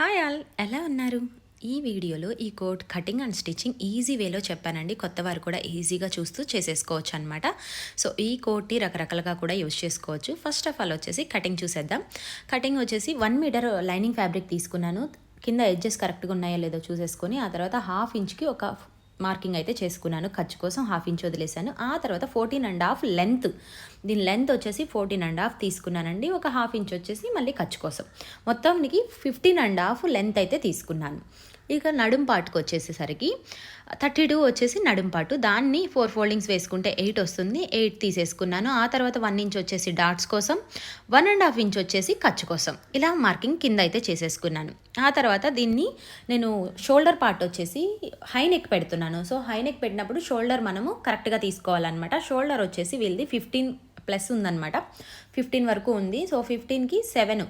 Hi all ఎలా ఉన్నారు? ఈ వీడియోలో ఈ coat cutting and stitching easy వేలో చెప్పానండి. కొత్త వారు కూడా ఈజీగా చూస్తూ చేసేసుకోవచ్చు అనమాట సో ఈ కోట్ని రకరకాలుగా కూడా యూజ్ చేసుకోవచ్చు. ఫస్ట్ ఆఫ్ ఆల్ వచ్చేసి కటింగ్ చూసేద్దాం. కటింగ్ వచ్చేసి వన్ మీటర్ లైనింగ్ ఫ్యాబ్రిక్ తీసుకున్నాను. కింద ఎడ్జెస్ కరెక్ట్గా ఉన్నాయో లేదో చూసేసుకొని ఆ తర్వాత హాఫ్ ఇంచ్కి ఒక మార్కింగ్ అయితే చేసుకున్నాను. ఖర్చు కోసం హాఫ్ ఇంచ్ వదిలేశాను. ఆ తర్వాత ఫోర్టీన్ అండ్ హాఫ్ లెంత్. దీని లెంత్ వచ్చేసి ఫోర్టీన్ అండ్ హాఫ్ తీసుకున్నానండి. ఒక హాఫ్ ఇంచ్ వచ్చేసి మళ్ళీ ఖర్చు కోసం. మొత్తానికి ఫిఫ్టీన్ అండ్ హాఫ్ లెంత్ అయితే తీసుకున్నాను. ఇక నడుం పాటుకు వచ్చేసేసరికి థర్టీ టూ వచ్చేసి నడుం పాటు. దాన్ని ఫోర్ ఫోల్డింగ్స్ వేసుకుంటే ఎయిట్ వస్తుంది. ఎయిట్ తీసేసుకున్నాను. ఆ తర్వాత వన్ ఇంచ్ వచ్చేసి డాట్స్ కోసం వన్ అండ్ హాఫ్ ఇంచ్ వచ్చేసి ఖర్చు కోసం. ఇలా మార్కింగ్ కింద అయితే చేసేసుకున్నాను. ఆ తర్వాత దీన్ని నేను షోల్డర్ పార్ట్ వచ్చేసి హై నెక్ పెడుతున్నాను. సో హై నెక్ పెట్టినప్పుడు షోల్డర్ మనము కరెక్ట్గా తీసుకోవాలన్నమాట. షోల్డర్ వచ్చేసి వీళ్ళది ఫిఫ్టీన్ ప్లస్ ఉందన్నమాట. ఫిఫ్టీన్ వరకు ఉంది. సో ఫిఫ్టీన్కి సెవెన్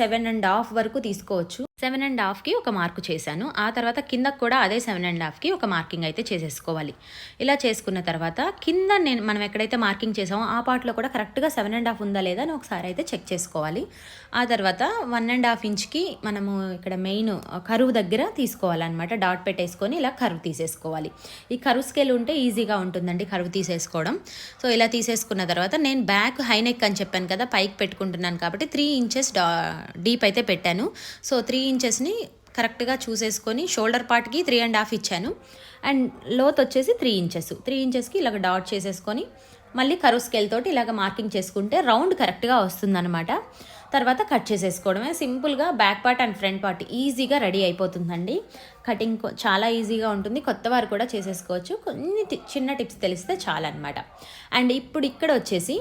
సెవెన్ అండ్ హాఫ్ వరకు తీసుకోవచ్చు. సెవెన్ అండ్ హాఫ్కి ఒక మార్కు చేశాను. ఆ తర్వాత కింద కూడా అదే సెవెన్ అండ్ హాఫ్కి ఒక మార్కింగ్ అయితే చేసేసుకోవాలి. ఇలా చేసుకున్న తర్వాత కింద నేను మనం ఎక్కడైతే మార్కింగ్ చేసామో ఆ పార్ట్లో కూడా కరెక్ట్గా సెవెన్ అండ్ హాఫ్ ఉందా లేదా అని ఒకసారి అయితే చెక్ చేసుకోవాలి. ఆ తర్వాత వన్ అండ్ హాఫ్ ఇంచ్కి మనము ఇక్కడ మెయిన్ కరువు దగ్గర తీసుకోవాలన్నమాట. డాట్ పెట్టేసుకొని ఇలా కరువు తీసేసుకోవాలి. ఈ కరువు స్కేల్ ఉంటే ఈజీగా ఉంటుందండి కరువు తీసేసుకోవడం. సో ఇలా తీసేసుకున్న తర్వాత నేను బ్యాక్ హైనెక్ అని చెప్పాను కదా పైకి పెట్టుకుంటున్నాను కాబట్టి త్రీ ఇంచెస్ డీప్ అయితే పెట్టాను. సో త్రీ ఇంచెస్ని కరెక్ట్గా చూసేసుకొని షోల్డర్ పార్ట్కి త్రీ అండ్ హాఫ్ ఇచ్చాను. అండ్ లోత్ వచ్చేసి త్రీ ఇంచెస్ త్రీ ఇంచెస్కి ఇలాగ డాట్ చేసేసుకొని మళ్ళీ కరువు స్కేల్ తోటి ఇలాగ మార్కింగ్ చేసుకుంటే రౌండ్ కరెక్ట్గా వస్తుందన్నమాట. తర్వాత కట్ చేసేసుకోవడమే. సింపుల్గా back part and front part ఈజీగా రెడీ అయిపోతుందండి. కటింగ్ చాలా ఈజీగా ఉంటుంది. కొత్త వారు కూడా చేసేసుకోవచ్చు. కొన్ని చిన్న టిప్స్ తెలిస్తే చాలా అనమాట అండ్ ఇప్పుడు ఇక్కడ వచ్చేసి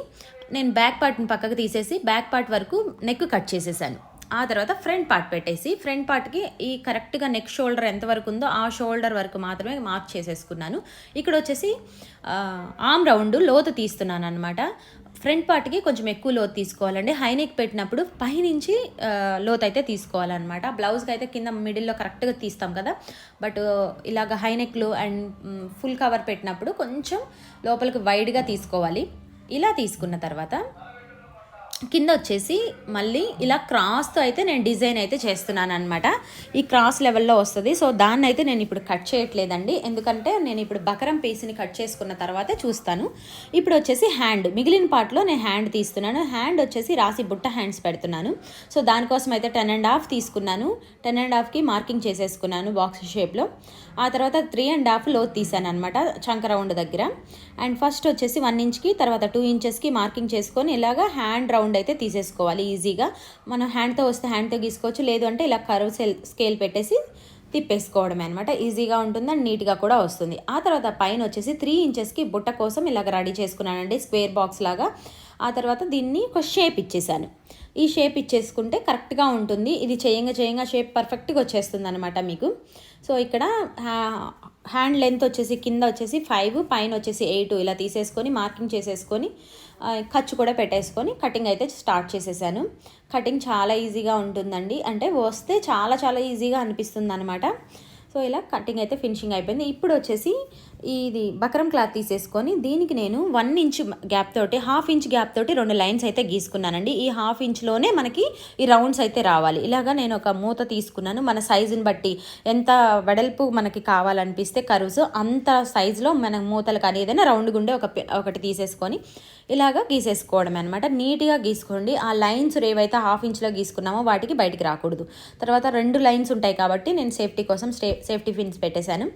నేను బ్యాక్ పార్ట్ని పక్కకు తీసేసి బ్యాక్ పార్ట్ వరకు నెక్ కట్ చేసేసాను. ఆ తర్వాత ఫ్రంట్ పార్ట్ పెట్టేసి ఫ్రంట్ పార్ట్కి ఈ కరెక్ట్గా నెక్ షోల్డర్ ఎంత వరకు ఉందో ఆ షోల్డర్ వరకు మాత్రమే మార్క్ చేసేసుకున్నాను. ఇక్కడ వచ్చేసి ఆమ్ రౌండ్ లోతు తీస్తున్నాను అనమాట ఫ్రంట్ పార్ట్కి కొంచెం ఎక్కువ లోతు తీసుకోవాలండి. హైనెక్ పెట్టినప్పుడు పైనుంచి లోతు అయితే తీసుకోవాలన్నమాట. బ్లౌజ్కి అయితే కింద మిడిల్లో కరెక్ట్గా తీస్తాం కదా. బట్ ఇలాగ హైనెక్లు అండ్ ఫుల్ కవర్ పెట్టినప్పుడు కొంచెం లోపలికి వైడ్గా తీసుకోవాలి. ఇలా తీసుకున్న తర్వాత కింద వచ్చేసి మళ్ళీ ఇలా క్రాస్తో అయితే నేను డిజైన్ అయితే చేస్తున్నాను అనమాట ఈ క్రాస్ లెవెల్లో వస్తుంది. సో దాన్ని అయితే నేను ఇప్పుడు కట్ చేయట్లేదండి. ఎందుకంటే నేను ఇప్పుడు బకరం పీస్ని కట్ చేసుకున్న తర్వాతే చూస్తాను. ఇప్పుడు వచ్చేసి హ్యాండ్. మిగిలిన పార్ట్లో నేను హ్యాండ్ తీస్తున్నాను. హ్యాండ్ వచ్చేసి రాసి బుట్ట హ్యాండ్స్ పెడుతున్నాను. సో దానికోసం అయితే టెన్ అండ్ హాఫ్ తీసుకున్నాను. టెన్ అండ్ హాఫ్కి మార్కింగ్ చేసేసుకున్నాను బాక్స్ షేప్లో. ఆ తర్వాత త్రీ అండ్ హాఫ్ లోత్ తీసాను అనమాట చంక రౌండ్ దగ్గర. అండ్ ఫస్ట్ వచ్చేసి వన్ ఇంచ్కి తర్వాత టూ ఇంచెస్కి మార్కింగ్ చేసుకొని ఇలాగా హ్యాండ్ రౌండ్ అయితే తీసేసుకోవాలి ఈజీగా మనం హ్యాండ్తో వస్తే హ్యాండ్తో గీసుకోవచ్చు లేదు అంటే ఇలా కర్వ్ సెల్ స్కేల్ పెట్టేసి తిప్పేసుకోవడమే అనమాట ఈజీగా ఉంటుంది అండ్ నీట్గా కూడా వస్తుంది. ఆ తర్వాత పైన వచ్చేసి త్రీ ఇంచెస్కి బుట్ట కోసం ఇలాగ రెడీ చేసుకున్నానండి స్క్వేర్ బాక్స్ లాగా. ఆ తర్వాత దీన్ని ఒక షేప్ ఇచ్చేసాను. ఈ షేప్ ఇచ్చేసుకుంటే కరెక్ట్గా ఉంటుంది. ఇది చేయంగా చేయంగా షేప్ పర్ఫెక్ట్గా వచ్చేస్తుంది అనమాట మీకు. సో ఇక్కడ హ్యా- హ్యాండ్ లెంత్ వచ్చేసి కింద వచ్చేసి ఫైవ్ పైన వచ్చేసి ఎయిట్ ఇలా తీసేసుకొని మార్కింగ్ చేసేసుకొని ఖర్చు కూడా పెట్టేసుకొని కటింగ్ అయితే స్టార్ట్ చేసేసాను. కటింగ్ చాలా ఈజీగా ఉంటుందండి. అంటే వస్తే చాలా చాలా ఈజీగా అనిపిస్తుంది అనమాట సో ఇలా కటింగ్ అయితే ఫినిషింగ్ అయిపోయింది. ఇప్పుడు వచ్చేసి ఇది బకరం క్లాత్ తీసేసుకొని దీనికి నేను వన్ ఇంచ్ గ్యాప్ తోటి హాఫ్ ఇంచ్ గ్యాప్ తోటి రెండు లైన్స్ అయితే గీసుకున్నానండి. ఈ హాఫ్ ఇంచ్లోనే మనకి ఈ రౌండ్స్ అయితే రావాలి. ఇలాగా నేను ఒక మూత తీసుకున్నాను. మన సైజుని బట్టి ఎంత వెడల్పు మనకి కావాలనిపిస్తే కరువుస్ అంత సైజులో మన మూతలు కానీ ఏదైనా రౌండ్ గుండే ఒక ఒకటి తీసేసుకొని ఇలాగా గీసేసుకోవడం అనమాట నీట్గా గీసుకోండి. ఆ లైన్స్ ఏవైతే హాఫ్ ఇంచ్లో గీసుకున్నామో వాటికి బయటికి రాకూడదు. తర్వాత రెండు లైన్స్ ఉంటాయి కాబట్టి నేను సేఫ్టీ కోసం సేఫ్టీ పిన్స్ పెట్టేశాను.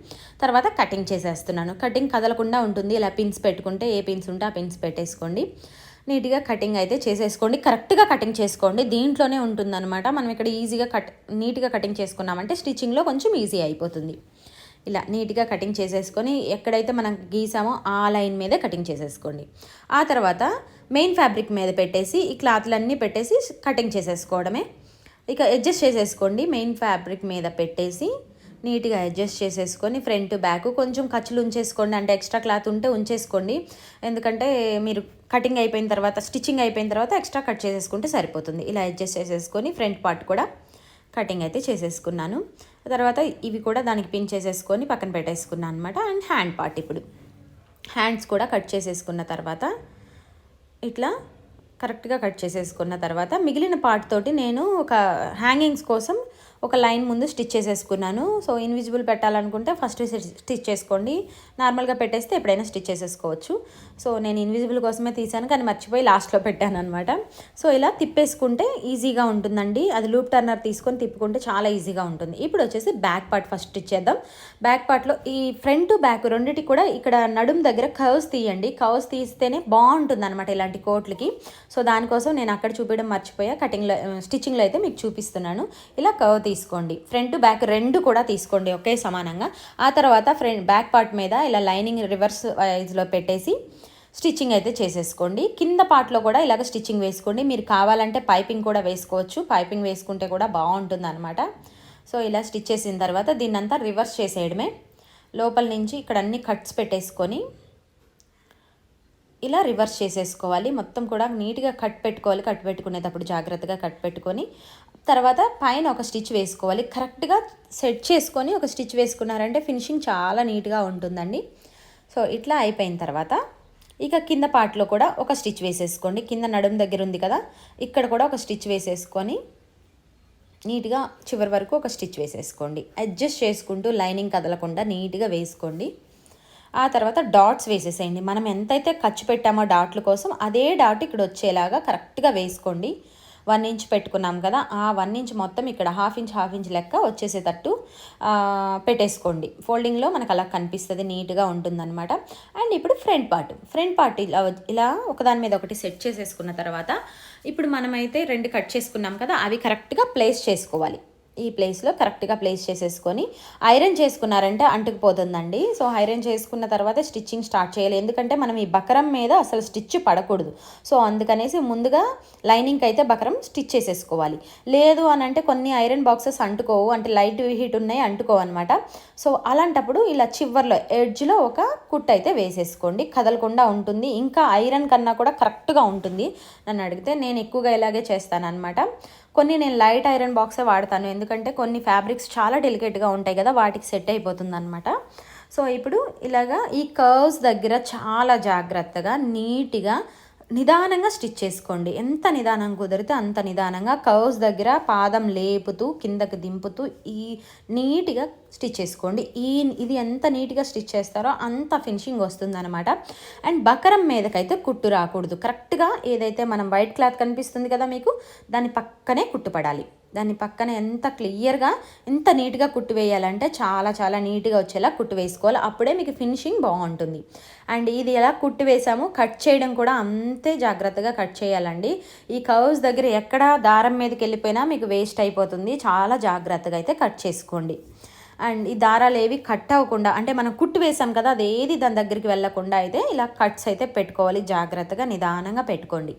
తర్వాత కటింగ్ చేసేస్తున్నాను. కటింగ్ కదలకుండా ఉంటుంది. ఇలా పిన్స్ పెట్టుకుంటే ఏ పిన్స్ ఉంటే ఆ పిన్స్ పెట్టేసుకోండి. నీట్గా కటింగ్ అయితే చేసేసుకోండి. కరెక్ట్గా కటింగ్ చేసుకోండి. దీంట్లోనే ఉంటుందన్నమాట. మనం ఇక్కడ ఈజీగా కట్ నీట్గా కటింగ్ చేసుకున్నామంటే స్టిచ్చింగ్లో కొంచెం ఈజీ అయిపోతుంది. ఇలా నీట్గా కటింగ్ చేసేసుకొని ఎక్కడైతే మనం గీసామో ఆ లైన్ మీదే కటింగ్ చేసేసుకోండి. ఆ తర్వాత మెయిన్ ఫ్యాబ్రిక్ మీద పెట్టేసి ఈ క్లాత్లన్నీ పెట్టేసి కటింగ్ చేసేసుకోవడమే. ఇక అడ్జస్ట్ చేసేసుకోండి. మెయిన్ ఫ్యాబ్రిక్ మీద పెట్టేసి నీట్గా అడ్జస్ట్ చేసేసుకొని ఫ్రంట్ బ్యాక్ కొంచెం ఖర్చులు ఉంచేసుకోండి. అంటే ఎక్స్ట్రా క్లాత్ ఉంటే ఉంచేసుకోండి. ఎందుకంటే మీరు కటింగ్ అయిపోయిన తర్వాత స్టిచ్చింగ్ అయిపోయిన తర్వాత ఎక్స్ట్రా కట్ చేసేసుకుంటే సరిపోతుంది. ఇలా అడ్జస్ట్ చేసేసుకొని ఫ్రంట్ పార్ట్ కూడా కటింగ్ అయితే చేసేసుకున్నాను. తర్వాత ఇవి కూడా దానికి పిన్ చేసేసుకొని పక్కన పెట్టేసుకున్నాను అనమాట అండ్ హ్యాండ్ పార్ట్ ఇప్పుడు. హ్యాండ్స్ కూడా కట్ చేసేసుకున్న తర్వాత ఇట్లా కరెక్ట్గా కట్ చేసేసుకున్న తర్వాత మిగిలిన పార్ట్ తోటి నేను ఒక హ్యాంగింగ్స్ కోసం ఒక లైన్ ముందు స్టిచ్ చేసేసుకున్నాను. సో ఇన్విజిబుల్ పెట్టాలనుకుంటే ఫస్ట్ స్టిచ్ చేసుకోండి. నార్మల్గా పెట్టేస్తే ఎప్పుడైనా స్టిచ్ చేసేసుకోవచ్చు. సో నేను ఇన్విజిబుల్ కోసమే తీసాను కానీ మర్చిపోయి లాస్ట్లో పెట్టాను అనమాట సో ఇలా తిప్పేసుకుంటే ఈజీగా ఉంటుందండి. అది లూప్ టర్నర్ తీసుకొని తిప్పుకుంటే చాలా ఈజీగా ఉంటుంది. ఇప్పుడు వచ్చేసి బ్యాక్ పార్ట్ ఫస్ట్ స్టిచ్ చేద్దాం. బ్యాక్ పార్ట్లో ఈ ఫ్రంట్ బ్యాక్ రెండింటి కూడా ఇక్కడ నడుం దగ్గర కర్వ్స్ తీయండి. కర్వ్స్ తీస్తేనే బాగుంటుంది అనమాట ఇలాంటి కోట్లకి. సో దానికోసం నేను అక్కడ చూపించడం మర్చిపోయా. కటింగ్లో స్టిచ్చింగ్లో అయితే మీకు చూపిస్తున్నాను. ఇలా కర్వ్ తీసుకోండి. ఫ్రంట్ బ్యాక్ రెండు కూడా తీసుకోండి ఒకే సమానంగా. ఆ తర్వాత ఫ్రంట్ బ్యాక్ పార్ట్ మీద ఇలా లైనింగ్ రివర్స్ వైజ్లో పెట్టేసి స్టిచ్చింగ్ అయితే చేసేసుకోండి. కింద పార్ట్లో కూడా ఇలాగ స్టిచ్చింగ్ వేసుకోండి. మీరు కావాలంటే పైపింగ్ కూడా వేసుకోవచ్చు. పైపింగ్ వేసుకుంటే కూడా బాగుంటుంది అనమాట సో ఇలా స్టిచ్ చేసిన తర్వాత దీన్నంతా రివర్స్ చేసేయడమే. లోపల నుంచి ఇక్కడ అన్ని కట్స్ పెట్టేసుకొని ఇలా రివర్స్ చేసేసుకోవాలి. మొత్తం కూడా నీట్గా కట్ పెట్టుకోవాలి. కట్ పెట్టుకునేటప్పుడు జాగ్రత్తగా కట్ పెట్టుకొని తర్వాత పైన ఒక స్టిచ్ వేసుకోవాలి. కరెక్ట్గా సెట్ చేసుకొని ఒక స్టిచ్ వేసుకున్నారంటే ఫినిషింగ్ చాలా నీట్గా ఉంటుందండి. సో ఇట్లా అయిపోయిన తర్వాత ఇక కింద పార్ట్లో కూడా ఒక స్టిచ్ వేసేసుకోండి. కింద నడుము దగ్గర ఉంది కదా ఇక్కడ కూడా ఒక స్టిచ్ వేసేసుకొని నీట్గా చివరి వరకు ఒక స్టిచ్ వేసేసుకోండి. అడ్జస్ట్ చేసుకుంటూ లైనింగ్ కదలకుండా నీట్గా వేసుకోండి. ఆ తర్వాత డాట్స్ వేసేసేయండి. మనం ఎంతైతే ఖర్చు పెట్టామో డాట్ల కోసం అదే డాట్ ఇక్కడ వచ్చేలాగా కరెక్ట్గా వేసుకోండి. వన్ ఇంచ్ పెట్టుకున్నాం కదా ఆ వన్ ఇంచ్ మొత్తం ఇక్కడ హాఫ్ ఇంచ్ హాఫ్ ఇంచ్ లెక్క వచ్చేసేటట్టు పెట్టేసుకోండి. ఫోల్డింగ్లో మనకు అలా కనిపిస్తుంది నీట్గా ఉంటుందన్నమాట. అండ్ ఇప్పుడు ఫ్రంట్ పార్ట్. ఫ్రంట్ పార్ట్ ఇలా ఇలా ఒకదాని మీద ఒకటి సెట్ చేసేసుకున్న తర్వాత ఇప్పుడు మనమైతే రెండు కట్ చేసుకున్నాం కదా అవి కరెక్ట్గా ప్లేస్ చేసుకోవాలి. ఈ ప్లేస్లో కరెక్ట్గా ప్లేస్ చేసేసుకొని ఐరన్ చేసుకున్నారంటే అంటుకుపోతుందండి. సో ఐరన్ చేసుకున్న తర్వాత స్టిచ్చింగ్ స్టార్ట్ చేయాలి. ఎందుకంటే మనం ఈ బకరం మీద అసలు స్టిచ్ పడకూడదు. సో అందుకనేసి ముందుగా లైనింగ్కి అయితే బకరం స్టిచ్ చేసేసుకోవాలి. లేదు అని అంటే కొన్ని ఐరన్ బాక్సెస్ అంటుకోవు. అంటే లైట్ హీట్ ఉన్నాయి అంటుకోవు అనమాట సో అలాంటప్పుడు ఇలా చివర్లో ఎడ్జ్లో ఒక కుట్ అయితే వేసేసుకోండి. కదలకుండా ఉంటుంది. ఇంకా ఐరన్ కన్నా కూడా కరెక్ట్గా ఉంటుంది. నన్ను అడిగితే నేను ఎక్కువగా ఇలాగే చేస్తాను అనమాట కొన్ని నేను లైట్ ఐరన్ బాక్సే వాడతాను. ఎందుకంటే కొన్ని ఫ్యాబ్రిక్స్ చాలా డెలికేట్గా ఉంటాయి కదా వాటికి సెట్ అయిపోతుంది అనమాట సో ఇప్పుడు ఇలాగా ఈ కర్వ్స్ దగ్గర చాలా జాగ్రత్తగా నీట్గా నిదానంగా స్టిచ్ చేసుకోండి. ఎంత నిదానం కుదిరితే అంత నిదానంగా కర్వ్స్ దగ్గర పాదం లేపుతూ కిందకు దింపుతూ ఈ నీట్గా స్టిచ్ చేసుకోండి. ఈ ఇది ఎంత నీట్గా స్టిచ్ చేస్తారో అంత ఫినిషింగ్ వస్తుందన్నమాట. అండ్ బకరం మీదకైతే కుట్టు రాకూడదు. కరెక్ట్గా ఏదైతే మనం వైట్ క్లాత్ కనిపిస్తుంది కదా మీకు దాని పక్కనే కుట్టుపడాలి దాని పక్కన ఎంత క్లియర్గా ఎంత నీట్గా కుట్టు వేయాలంటే చాలా చాలా నీట్గా వచ్చేలా కుట్టు వేసుకోవాలి. అప్పుడే మీకు ఫినిషింగ్ బాగుంటుంది. అండ్ ఇది ఎలా కుట్టు వేసాము? కట్ చేయడం కూడా అంతే జాగ్రత్తగా కట్ చేయాలండి. ఈ కర్వ్స్ దగ్గర ఎక్కడ దారం మీదకి వెళ్ళిపోయినా మీకు వేస్ట్ అయిపోతుంది. చాలా జాగ్రత్తగా అయితే కట్ చేసుకోండి. అండ్ ఈ దారాలు ఏవి కట్ అవ్వకుండా అంటే మనం కుట్టు వేసాం కదా అది ఏది దాని దగ్గరికి వెళ్ళకుండా అయితే ఇలా కట్స్ అయితే పెట్టుకోవాలి. జాగ్రత్తగా నిదానంగా పెట్టుకోండి.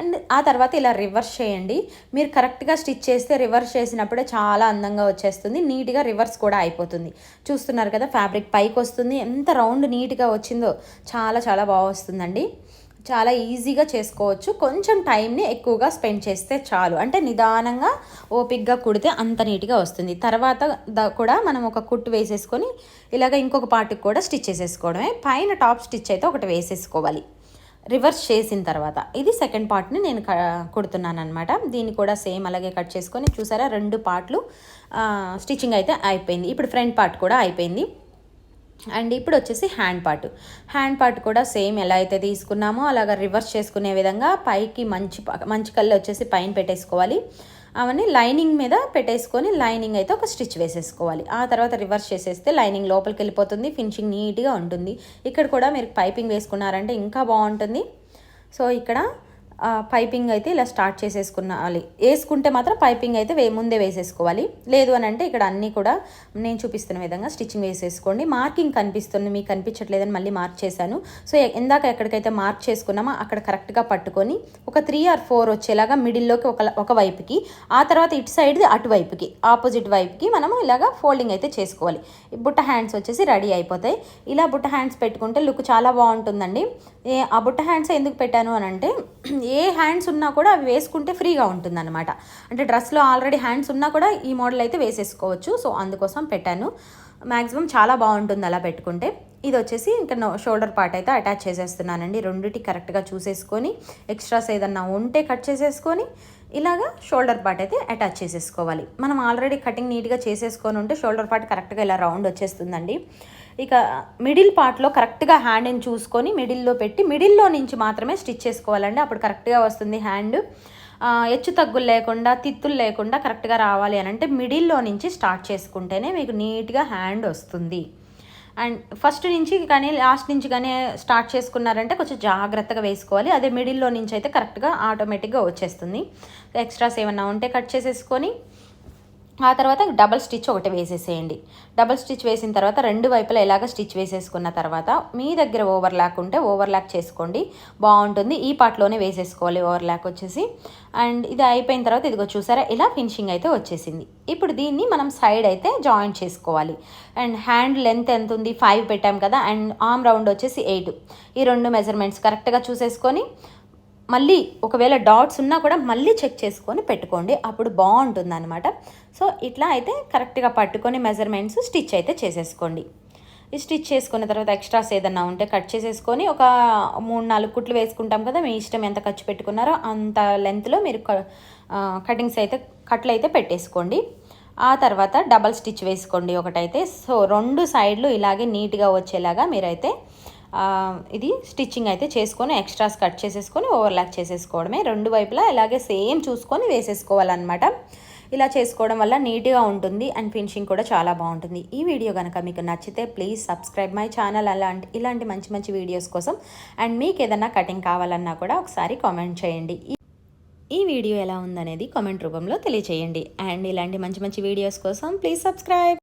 అండ్ ఆ తర్వాత ఇలా రివర్స్ చేయండి. మీరు కరెక్ట్గా స్టిచ్ చేస్తే రివర్స్ చేసినప్పుడే చాలా అందంగా వచ్చేస్తుంది. నీట్గా రివర్స్ కూడా అయిపోతుంది. చూస్తున్నారు కదా ఫ్యాబ్రిక్ పైకి వస్తుంది. ఎంత రౌండ్ నీట్గా వచ్చిందో చాలా చాలా బాగా వస్తుందండి. చాలా ఈజీగా చేసుకోవచ్చు. కొంచెం టైంని ఎక్కువగా స్పెండ్ చేస్తే చాలు. అంటే నిదానంగా ఓపిక్గా కుడితే అంత నీట్గా వస్తుంది. తర్వాత కూడా మనం ఒక కుట్టు వేసేసుకొని ఇలాగ ఇంకొక పార్ట్కి కూడా స్టిచ్ చేసేసుకోవడమే. పైన టాప్ స్టిచ్ అయితే ఒకటి వేసేసుకోవాలి. రివర్స్ చేసిన తర్వాత. ఇది సెకండ్ పార్ట్ని నేను కుడుతున్నాను అనమాట దీన్ని కూడా సేమ్ అలాగే కట్ చేసుకొని చూసారా? రెండు పార్ట్లు స్టిచ్చింగ్ అయితే అయిపోయింది. ఇప్పుడు ఫ్రంట్ పార్ట్ కూడా అయిపోయింది. అండ్ ఇప్పుడు వచ్చేసి హ్యాండ్ పార్ట్. హ్యాండ్ పార్ట్ కూడా సేమ్ ఎలా అయితే తీసుకున్నామో అలాగ రివర్స్ చేసుకునే విధంగా పైకి మంచి మంచి కళ్ళు వచ్చేసి పైన పెట్టేసుకోవాలి. అవన్నీ లైనింగ్ మీద పెట్టేసుకొని లైనింగ్ అయితే ఒక స్టిచ్ వేసేసుకోవాలి. ఆ తర్వాత రివర్స్ చేసేస్తే లైనింగ్ లోపలికి వెళ్ళిపోతుంది ఫినిషింగ్ నీట్గా ఉంటుంది. ఇక్కడ కూడా మీరు పైపింగ్ వేసుకున్నారంటే ఇంకా బాగుంటుంది. సో ఇక్కడ పైపింగ్ అయితే ఇలా స్టార్ట్ చేసేసుకున్నాలి. వేసుకుంటే మాత్రం పైపింగ్ అయితే వే ముందే వేసేసుకోవాలి. లేదు అని అంటే ఇక్కడ అన్నీ కూడా నేను చూపిస్తున్న విధంగా స్టిచ్చింగ్ వేసేసుకోండి. మార్కింగ్ కనిపిస్తుంది మీకు కనిపించట్లేదని మళ్ళీ మార్క్ చేశాను. సో ఇందాక ఎక్కడికైతే మార్క్ చేసుకున్నామో అక్కడ కరెక్ట్గా పట్టుకొని ఒక త్రీ ఆర్ ఫోర్ వచ్చేలాగా మిడిల్లోకి ఒక ఒక వైపుకి ఆ తర్వాత ఇటు సైడ్ది అటువైపుకి ఆపోజిట్ వైపుకి మనము ఇలాగా ఫోల్డింగ్ అయితే చేసుకోవాలి. బుట్ట హ్యాండ్స్ వచ్చేసి రెడీ అయిపోతాయి. ఇలా బుట్ట హ్యాండ్స్ పెట్టుకుంటే లుక్ చాలా బాగుంటుందండి. ఆ బుట్ట హ్యాండ్స్ ఎందుకు పెట్టాను అని అంటే ఏ హ్యాండ్స్ ఉన్నా కూడా అవి వేసుకుంటే ఫ్రీగా ఉంటుందన్నమాట. అంటే డ్రెస్లో ఆల్రెడీ హ్యాండ్స్ ఉన్నా కూడా ఈ మోడల్ అయితే వేసేసుకోవచ్చు. సో అందుకోసం పెట్టాను. మ్యాక్సిమం చాలా బాగుంటుంది అలా పెట్టుకుంటే. ఇది వచ్చేసి ఇంకా షోల్డర్ పార్ట్ అయితే అటాచ్ చేసేస్తున్నానండి. రెండిటి కరెక్ట్గా చూసేసుకొని ఎక్స్ట్రాస్ ఏదన్నా ఉంటే కట్ చేసేసుకొని ఇలాగా షోల్డర్ పార్ట్ అయితే అటాచ్ చేసేసుకోవాలి. మనం ఆల్రెడీ కటింగ్ నీట్గా చేసేసుకొని ఉంటే షోల్డర్ పార్ట్ కరెక్ట్గా ఇలా రౌండ్ వచ్చేస్తుందండి. ఇక మిడిల్ పార్ట్లో కరెక్ట్గా హ్యాండ్ని చూసుకొని మిడిల్లో పెట్టి మిడిల్లో నుంచి మాత్రమే స్టిచ్ చేసుకోవాలండి. అప్పుడు కరెక్ట్గా వస్తుంది హ్యాండ్. హెచ్చు తగ్గులు లేకుండా తిత్తులు లేకుండా కరెక్ట్గా రావాలి అని అంటే మిడిల్లో నుంచి స్టార్ట్ చేసుకుంటేనే మీకు నీట్గా హ్యాండ్ వస్తుంది. అండ్ ఫస్ట్ నుంచి కానీ లాస్ట్ నుంచి కానీ స్టార్ట్ చేసుకున్నారంటే కొంచెం జాగ్రత్తగా వేసుకోవాలి. అదే మిడిల్లో నుంచి అయితే కరెక్ట్గా ఆటోమేటిక్గా వచ్చేస్తుంది. ఎక్స్ట్రాస్ ఏమన్నా ఉంటే కట్ చేసేసుకొని ఆ తర్వాత డబల్ స్టిచ్ ఒకటి వేసేసేయండి. డబల్ స్టిచ్ వేసిన తర్వాత రెండు వైపులా ఇలాగ స్టిచ్ వేసేసుకున్న తర్వాత మీ దగ్గర ఓవర్ ల్యాక్ ఉంటే ఓవర్ ల్యాక్ చేసుకోండి. బాగుంటుంది. ఈ పార్ట్లోనే వేసేసుకోవాలి ఓవర్ ల్యాక్ వచ్చేసి. అండ్ ఇది అయిపోయిన తర్వాత ఇదిగో చూసారా ఇలా ఫినిషింగ్ అయితే వచ్చేసింది. ఇప్పుడు దీన్ని మనం సైడ్ అయితే జాయింట్ చేసుకోవాలి. అండ్ హ్యాండ్ లెంత్ ఎంత ఉంది? ఫైవ్ పెట్టాం కదా. అండ్ ఆమ్ రౌండ్ వచ్చేసి ఎయిట్. ఈ రెండు మెజర్మెంట్స్ కరెక్ట్గా చూసేసుకొని మళ్ళీ ఒకవేళ డాట్స్ ఉన్నా కూడా మళ్ళీ చెక్ చేసుకొని పెట్టుకోండి. అప్పుడు బాగుంటుంది అనమాట సో ఇట్లా అయితే కరెక్ట్గా పట్టుకొని మెజర్మెంట్స్ స్టిచ్ అయితే చేసేసుకోండి. ఈ స్టిచ్ చేసుకున్న తర్వాత ఎక్స్ట్రాస్ ఏదన్నా ఉంటే కట్ చేసేసుకొని ఒక మూడు నాలుగు కుట్లు వేసుకుంటాం కదా మీ ఇష్టం ఎంత ఖర్చు పెట్టుకున్నారో అంత లెంత్లో మీరు కటింగ్స్ అయితే కట్లు అయితే పెట్టేసుకోండి. ఆ తర్వాత డబల్ స్టిచ్ వేసుకోండి ఒకటైతే. సో రెండు సైడ్లు ఇలాగే నీట్గా వచ్చేలాగా మీరైతే ఇది స్టిచ్చింగ్ అయితే చేసుకొని ఎక్స్ట్రాస్ కట్ చేసేసుకొని ఓవర్లాక్ చేసేసుకోవడమే. రెండు వైపులా ఇలాగే సేమ్ చూసుకొని వేసేసుకోవాలన్నమాట. ఇలా చేసుకోవడం వల్ల నీట్గా ఉంటుంది అండ్ ఫినిషింగ్ కూడా చాలా బాగుంటుంది. ఈ వీడియో కనుక మీకు నచ్చితే ప్లీజ్ సబ్స్క్రైబ్ మై ఛానల్ అలాంటి ఇలాంటి మంచి మంచి వీడియోస్ కోసం. అండ్ మీకు ఏదైనా కటింగ్ కావాలన్నా కూడా ఒకసారి కామెంట్ చేయండి. ఈ వీడియో ఎలా ఉందనేది కామెంట్ రూపంలో తెలియచేయండి. అండ్ ఇలాంటి మంచి మంచి వీడియోస్ కోసం ప్లీజ్ సబ్స్క్రైబ్.